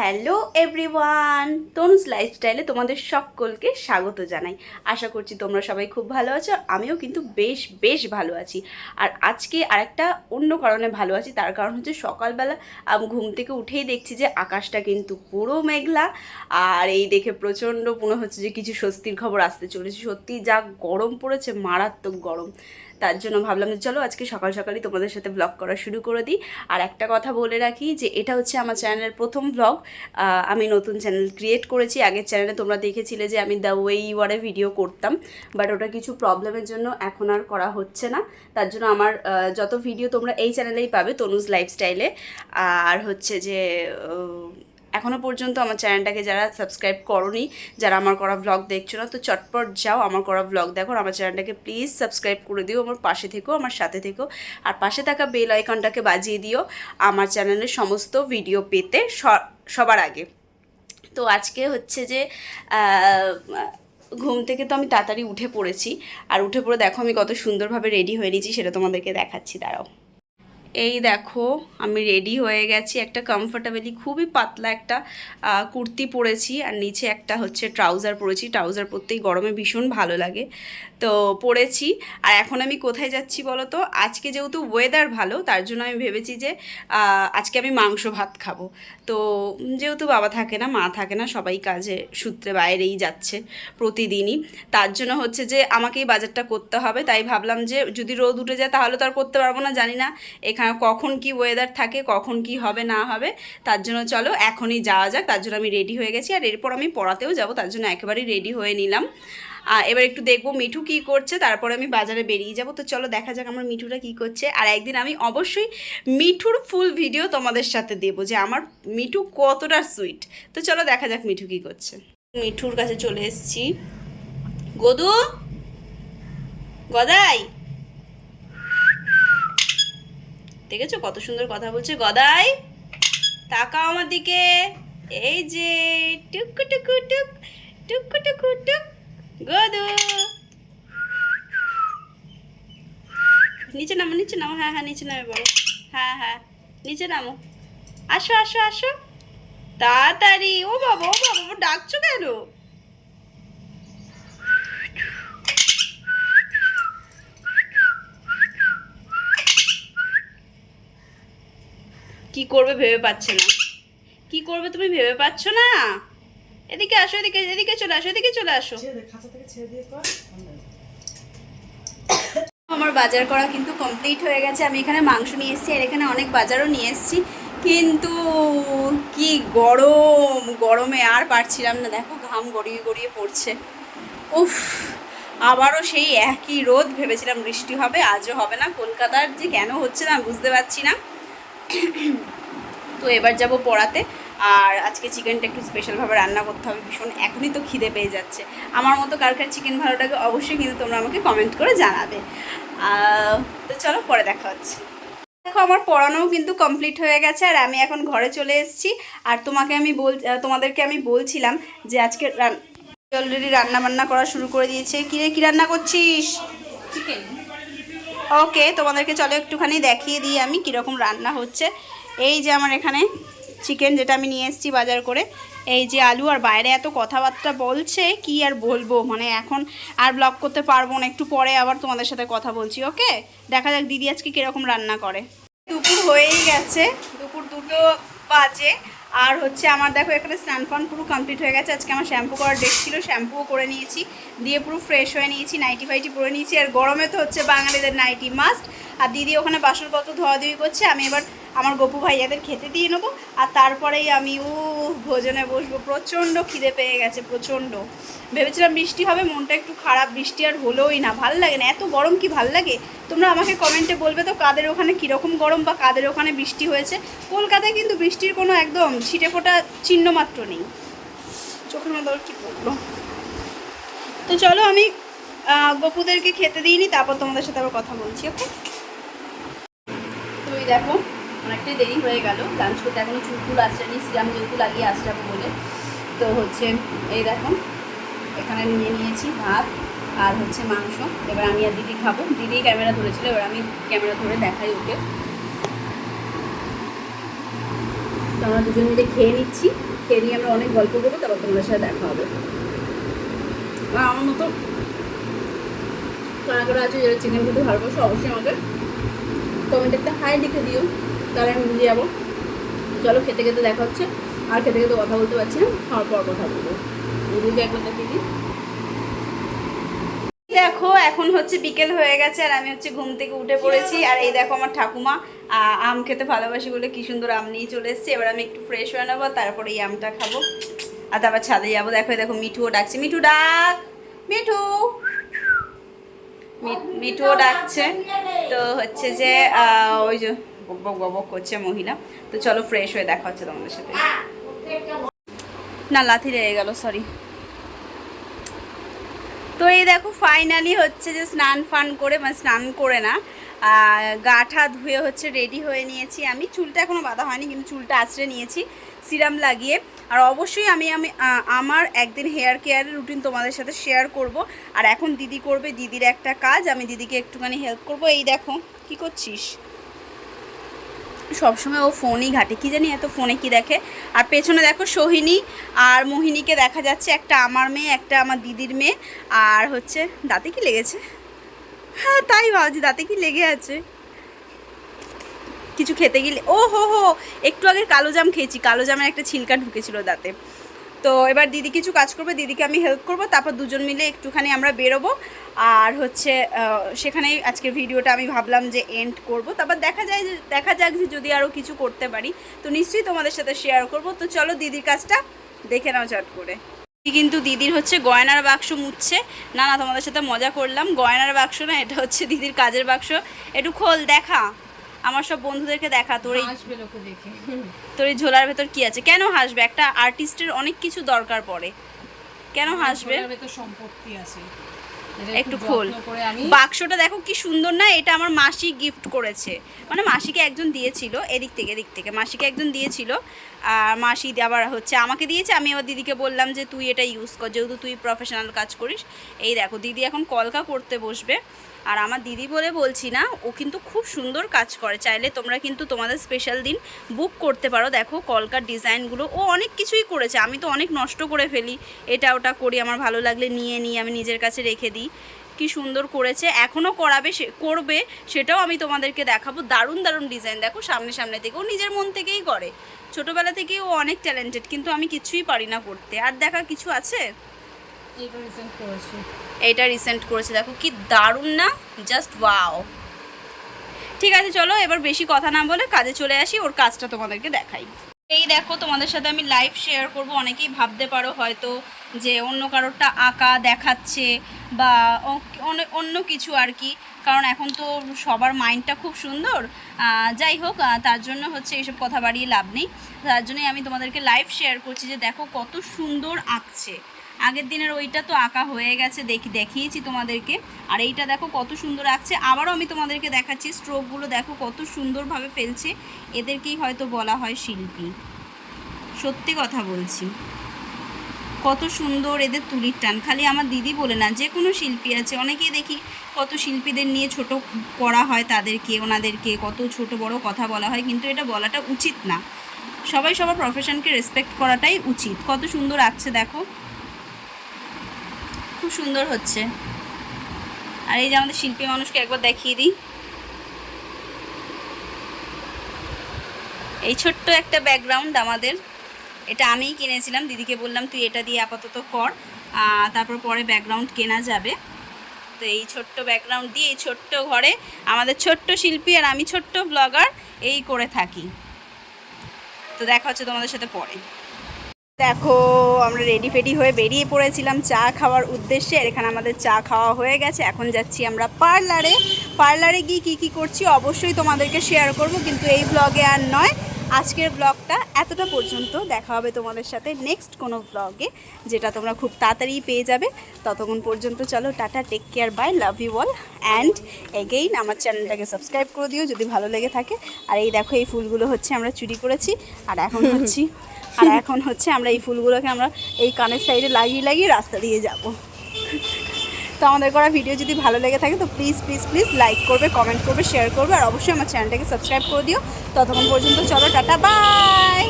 Hello everyone Tanuj লাইফস্টাইলে তোমাদের সকলকে স্বাগত জানাই। আশা করছি তোমরা সবাই খুব ভালো আছো, আমিও কিন্তু বেশ বেশ ভালো আছি। আর আজকে আরেকটা অন্য কারণে ভালো আছি, তার কারণ হচ্ছে সকালবেলা আমি ঘুম থেকে উঠেই দেখছি যে আকাশটা কিন্তু পুরো মেঘলা। আর এই দেখে প্রচণ্ড মনে হচ্ছে যে কিছু স্বস্তির খবর আসতে চলেছে। সত্যি যা গরম পড়েছে, মারাত্মক গরম। তার জন্য ভাবলাম যে চলো আজকে সকাল সকালই তোমাদের সাথে ব্লগ করা শুরু করে দিই। আর একটা কথা বলে রাখি যে এটা হচ্ছে আমার চ্যানেলের প্রথম ব্লগ আমি নতুন চ্যানেল ক্রিয়েট করেছি। আগের চ্যানেলে তোমরা দেখেছিলে যে আমি the way you are video করতাম বাট ওটা কিছু প্রবলেমের জন্য এখন আর করা হচ্ছে না। তার জন্য আমার যত ভিডিও তোমরা এই চ্যানেলেই পাবে তনুজ লাইফস্টাইলে আর হচ্ছে যে এখনও পর্যন্ত আমার চ্যানেলটাকে যারা সাবস্ক্রাইব করনি, যারা আমার করা ব্লগ দেখছ না, তো চটপট যাও আমার করা ব্লগ দেখো আমার চ্যানেলটাকে প্লিজ সাবস্ক্রাইব করে দিও, আমার পাশে থেকো, আমার সাথে থেকো। আর পাশে থাকা বেল আইকনটাকে বাজিয়ে দিও আমার চ্যানেলের সমস্ত ভিডিও পেতে সবার আগে। তো আজকে হচ্ছে যে ঘুম থেকে তো আমি তাড়াতাড়ি উঠে পড়েছি, আর উঠে পড়ে দেখো আমি কত সুন্দরভাবে রেডি হয়ে নিয়েছি, সেটা তোমাদেরকে দেখাচ্ছি, দাঁড়াও। এই দেখো, আমি রেডি হয়ে গেছি। একটা কমফোর্টেবলি খুবই পাতলা একটা কুর্তি পরেছি আর নিচে একটা হচ্ছে ট্রাউজার পরেছি। ট্রাউজার পরতেই গরমে ভীষণ ভালো লাগে। তো পরেছি। আর এখন আমি কোথায় যাচ্ছি বলো তো আজকে যেহেতু ওয়েদার ভালো, তার জন্য আমি ভেবেছি যে আজকে আমি মাংস ভাত খাব। তো যেহেতু বাবা থাকে না, মা থাকে না, সবাই কাজে সূত্রে বাইরেই যাচ্ছে প্রতিদিনই। তার জন্য হচ্ছে যে, আমাকেই বাজারটা করতে হবে। তাই ভাবলাম যে, যদি রোদ উঠে যায় তাহলে তো আর করতে পারব না, জানি না। এখানে কখন কি ওয়েদার থাকে, কখন কি হবে, না হবে, তার জন্য চলো এখনই যাওয়া যাক, তার জন্য আমি রেডি হয়ে গেছি আর এরপর আমি পড়াতেও যাব, তার জন্য একেবারেই রেডি হয়ে নিলাম। এবার একটু দেখব মিঠু কি করছে, তারপরে আমি বাজারে বেরিয়ে যাব, তো চলো দেখা যাক আমার মিঠুটা কি করছে। আর একদিন আমি অবশ্যই মিঠুর ফুল ভিডিও তোমাদের সাথে দেবো, যে আমার মিঠু কতটা সুইট তো চলো দেখা যাক মিঠু কি করছে। মিঠুর কাছে চলে এসেছি। গদু? গদাই? দেখেছ কত সুন্দর কথা বলছে? গদাই, তাকাও আমার দিকে। এই যে, টুকু টুকু টুক, টুকু টুকু টুক, গদু। নিচে নামো নিচে নামো। হ্যাঁ হ্যাঁ নিচে নামে বলো। হ্যাঁ হ্যাঁ নিচে নামো। আসো আসো আসো। তাড়াতাড়ি। ও বাবা ও বাবা ডাকছো কেন? কি করবে ভেবে পাচ্ছে না। কি করবে তুমি ভেবে পাচ্ছ না? এদিকে আসো এদিকে এদিকে চলে আসো এদিকে চলে আসো। আমার বাজার করা কিন্তু কমপ্লিট হয়ে গেছে। আমি এখানে মাংস নিয়ে এসেছি আর এখানে অনেক বাজারও নিয়ে এসেছি। কিন্তু কি গরম গরমে আর পারছিলাম না। দেখো ঘাম গড়িয়ে গড়িয়ে পড়ছে। উফ আবারও সেই একই রোদ। ভেবেছিলাম বৃষ্টি হবে আজও হবে না। কলকাতার যে কেন হচ্ছে না আমি বুঝতে পারছি না। তো এবার যাব পড়াতে আর আজকে চিকেনটা একটু স্পেশালভাবে রান্না করতে হবে। ভীষণ এখনই তো খিদে পেয়ে যাচ্ছে। আমার মতো কার কার চিকেন ভালো লাগে অবশ্যই কিন্তু তোমরা আমাকে কমেন্ট করে জানাবে। তো চলো পরে দেখা হচ্ছে। দেখো, আমার পড়ানোও কিন্তু কমপ্লিট হয়ে গেছে। আর আমি এখন ঘরে চলে এসেছি। আর তোমাকে আমি বল তোমাদেরকে আমি বলছিলাম যে আজকে অলরেডি রান্না বান্না করা শুরু করে দিয়েছে। কিরে, কি রান্না করছিস? চিকেন ওকে, তোমাদেরকে চলো একটুখানি দেখিয়ে দিই আমি কীরকম রান্না হচ্ছে। এই যে আমার এখানে চিকেন যেটা আমি নিয়ে এসেছি বাজার করে, এই যে আলু আর বাইরে এত কথাবার্তা বলছে, কি আর বলব? মানে এখন আর ব্লগ করতে পারব না, একটু পরে আবার তোমাদের সাথে কথা বলছি, ওকে? দেখা যাক দিদি আজকে কীরকম রান্না করে। দুপুর হয়েই গেছে, দুপুর দুটো বাজে। আর হচ্ছে আমার দেখো এখানে স্নান ফান পুরো কমপ্লিট হয়ে গেছে। আজকে আমার শ্যাম্পু করার ডেট ছিল শ্যাম্পুও করে নিয়েছি। দিয়ে পুরো ফ্রেশ হয়ে নিয়েছি নাইটি ফাইটি পরে নিয়েছি। আর গরমে তো হচ্ছে বাঙালিদের নাইটি মাস্ট আর দিদি ওখানে বাসনপত্র ধোয়াধুয়ি করছে, আমি এবার আমার গপু ভাইয়াদের খেতে দিয়ে নেব। আর তারপরেই আমি ও ভোজনে বসবো। প্রচণ্ড খিদে পেয়ে গেছে, প্রচণ্ড। ভেবেছিলাম বৃষ্টি হবে, মনটা একটু খারাপ, বৃষ্টি আর হলোই না, ভালো লাগে না, এত গরম কি ভালো লাগে? তোমরা আমাকে কমেন্টে বলবে তো কাদের ওখানে কীরকম গরম বা কাদের ওখানে বৃষ্টি হয়েছে? কলকাতায় কিন্তু বৃষ্টির কোনো একদম ছিটে ফোটা চিহ্ন মাত্র নেই। চোখের মধ্যে কি পড়ল তো চলো আমি গপুদেরকে খেতে দিইনি, তারপর তোমাদের সাথে আবার কথা বলছি, ওকে? তো এই দেখো, অনেকটাই দেরি হয়ে গেল লাঞ্চ করতে এখনও চুলকুল আসছেনি সিরাম যেহেতু লাগিয়ে হবে বলে। তো হচ্ছে, এই দেখো এখানে নিয়ে নিয়েছি ভাত আর হচ্ছে মাংস। এবার আমি আর দিদি খাব। দিদি ক্যামেরা ধরেছিল, এবার আমি ক্যামেরা ধরে দেখাই ওকে। তো আমরা দুজন মিলে খেয়ে নিচ্ছি। খেয়ে নিয়ে আমরা অনেক গল্প করব, তারপর তোমাদের সাথে দেখা হবে। আমার মতো কারা কারা আছে যারা চিকেন খেতে ভালোবাসো, অবশ্যই আমাকে কমেন্টে একটা হাই লিখে দিও। তাহলে আমি বুঝে যাব। চলো খেতে খেতে দেখা হচ্ছে। আর খেতে খেতে কথা বলতে পারছি না, খাওয়ার পর কথা বলব। দেখো এখন হচ্ছে বিকেল হয়ে গেছে আর আমি হচ্ছে ঘুম থেকে উঠে পড়েছি। আর এই দেখো আমার ঠাকুমা আম খেতে ভালোবাসি বলে কি সুন্দর আম নিয়ে চলে এসেছি। এবার আমি একটু ফ্রেশ হয়ে নেব, তারপরে এই আমটা খাব। আর তারপর ছাদে যাব। দেখো দেখো, মিঠুও ডাকছে। মিঠু ডাক! মিঠু! মিঠুও ডাকছে। তো হচ্ছে যে ওই যে বক বক করছে মহিলা। তো চলো ফ্রেশ হয়ে দেখা হচ্ছে তোমাদের সাথে। না, লাথি লেগে গেল সরি তো এই দেখো ফাইনালি হচ্ছে যে স্নান ফান করে মানে স্নান করে না আহ, গা ঠা ধুয়ে হচ্ছে রেডি হয়ে নিয়েছি আমি। চুলটা এখনও বাঁধা হয়নি কিন্তু চুলটা আঁচড়ে নিয়েছি সিরাম লাগিয়ে। আর অবশ্যই আমি আমি আমার একদিন হেয়ার কেয়ারের রুটিন তোমাদের সাথে শেয়ার করব। আর এখন দিদি করবে দিদির একটা কাজ আমি দিদিকে একটুখানি হেল্প করব। এই দেখো কি করছিস? সবসময় ও ফোনই ঘাটে। কি জানি এত ফোনে কি দেখে। আর পেছনে দেখো সোহিনী আর মোহিনীকে দেখা যাচ্ছে একটা আমার মেয়ে, একটা আমার দিদির মেয়ে। আর হচ্ছে, দাঁতে কি লেগেছে? হ্যাঁ তাই ভাবছি, দাঁতে কি লেগে আছে? কিছু খেতে গেলে ও হো হো, একটু আগে কালো জাম খেয়েছি। কালো জামের একটা ছিলকা ঢুকেছিল দাঁতে। তো এবার দিদি কিছু কাজ করবে, দিদিকে আমি হেল্প করব, তারপর দুজন মিলে একটুখানি আমরা বেরোবো। আর হচ্ছে সেখানেই আজকের ভিডিওটা আমি ভাবলাম যে এন্ড করব। তারপর দেখা যায় যে, দেখা যাক যে যদি আরও কিছু করতে পারি, তো নিশ্চয়ই তোমাদের সাথে শেয়ার করব। তো চলো দিদির কাজটা দেখে নাও চট করে। কিন্তু দিদির হচ্ছে গয়নার বাক্স মুছছে। না না, তোমাদের সাথে মজা করলাম। গয়নার বাক্স না, এটা হচ্ছে দিদির কাজের বাক্স। একটু খোল, দেখা। আমার সব বন্ধুদেরকে দেখা তোর এই আসবে লোকে দেখে। তোর এই ঝোলার ভেতর কি আছে? কেন হাসবে? একটা আর্টিস্টের অনেক কিছু দরকার পড়ে। কেন হাসবে? ভেতর সম্পত্তি আছে। একটু খোল। বাক্সটা দেখো কি সুন্দর না এটা আমার মাসি গিফট করেছে। মানে মাসিকে একজন দিয়েছিল এদিক থেকে এদিক থেকে। মাসিকে একজন দিয়েছিল আর মাসি আবার হচ্ছে আমাকে দিয়েছে। আমি আবার দিদিকে বললাম যে তুই এটা ইউজ কর যেহেতু তুই প্রফেশনাল কাজ করিস। এই দেখো দিদি এখন কলকা করতে বসবে। আর আমার দিদি বলে বলছি না, ও কিন্তু খুব সুন্দর কাজ করে। চাইলে তোমরা কিন্তু তোমাদের স্পেশাল দিন বুক করতে পারো। দেখো কলকার ডিজাইনগুলো, ও অনেক কিছুই করেছে। আমি তো অনেক নষ্ট করে ফেলি। এটা ওটা করি, আমার ভালো লাগলে নিয়ে নিয়ে আমি নিজের কাছে রেখে দিই। কি সুন্দর করেছে এখনও করাবে সে, করবে, সেটাও আমি তোমাদেরকে দেখাবো। দারুণ দারুণ ডিজাইন দেখো সামনে সামনে থেকে ও নিজের মন থেকেই করে। ছোটোবেলা থেকেই ও অনেক ট্যালেন্টেড কিন্তু আমি কিছুই পারি না করতে। আর দেখা কিছু আছে? এইটা রিসেন্ট করেছি। করেছে, দেখো কি দারুণ না? জাস্ট ওয়াও ঠিক আছে, চলো এবার বেশি কথা না বলে কাজে চলে আসি, ওর কাজটা তোমাদেরকে দেখাই। এই দেখো, তোমাদের সাথে আমি লাইভ শেয়ার করব, অনেকেই ভাবতে পারো হয়তো যে অন্য কারোরটা আঁকা দেখাচ্ছে বা অন্য কিছু আর কি। কারণ এখন তো সবার মাইন্ডটা খুব সুন্দর। যাই হোক তার জন্য হচ্ছে এইসব কথা বাড়িয়ে লাভ নেই। তার জন্যই আমি তোমাদেরকে লাইভ শেয়ার করছি যে দেখো কত সুন্দর আঁকছে। আগের দিনের ওইটা তো আঁকা হয়ে গেছে, দেখি, দেখিয়েছি তোমাদেরকে। আর এইটা দেখো কত সুন্দর আঁকছে। আবারও আমি তোমাদেরকে দেখাচ্ছি, স্ট্রোকগুলো দেখো কত সুন্দরভাবে ফেলছে। এদেরকেই হয়তো বলা হয় শিল্পী। সত্যি কথা বলছি। কত সুন্দর এদের তুলির টান। খালি আমার দিদি বলে না, যে কোনো শিল্পী আছে। অনেকেই দেখি কত শিল্পীদের নিয়ে ছোট করা হয় তাদেরকে, ওনাদেরকে, কত ছোট বড় কথা বলা হয়, কিন্তু এটা বলাটা উচিত না। সবাই সবার প্রফেশনকে রেসপেক্ট করাটাই উচিত। কত সুন্দর আঁকছে দেখো। খুব সুন্দর হচ্ছে। আর এই যে আমাদের শিল্পী মানুষকে একবার দেখিয়ে দিই। এই ছোট্ট একটা ব্যাকগ্রাউন্ড আমাদের। এটা আমিই কিনেছিলাম, দিদিকে বললাম, তুই এটা দিয়ে আপাতত কর। তারপর পরে ব্যাকগ্রাউন্ড কেনা যাবে। তো এই ছোট্ট ব্যাকগ্রাউন্ড দিয়ে এই ছোট্ট ঘরে আমাদের ছোট্ট শিল্পী আর আমি ছোট্ট ব্লগার এই করে থাকি। তো দেখা হচ্ছে তোমাদের সাথে পরে। দেখো, আমরা রেডি ফেডি হয়ে বেরিয়ে পড়েছিলাম চা খাওয়ার উদ্দেশ্যে। আর এখানে আমাদের চা খাওয়া হয়ে গেছে। এখন যাচ্ছি আমরা পার্লারে পার্লারে গিয়ে কী কী করছি অবশ্যই তোমাদেরকে শেয়ার করব, কিন্তু এই ব্লগে আর নয়। আজকের ব্লগটা এতটা পর্যন্ত দেখা হবে তোমাদের সাথে নেক্সট কোনো ব্লগে যেটা তোমরা খুব তাড়াতাড়ি পেয়ে যাবে। ততক্ষণ পর্যন্ত চলো tata take care bye love you all and again আমার চ্যানেলটাকে সাবস্ক্রাইব করে দিও যদি ভালো লেগে থাকে। আর এই দেখো এই ফুলগুলো হচ্ছে আমরা চুরি করেছি। আর এখন হচ্ছি আর এখন হচ্ছে আমরা এই ফুলগুলোকে আমরা এই কানের সাইডে লাগিয়ে লাগিয়ে রাস্তা দিয়ে যাব। তো আমাদের করা ভিডিও যদি ভালো লেগে থাকে, তো প্লিজ প্লিজ প্লিজ লাইক করবে কমেন্ট করবে শেয়ার করবে, আর অবশ্যই আমার চ্যানেলটাকে সাবস্ক্রাইব করে দিও। ততক্ষণ পর্যন্ত চলো, টাটা বাই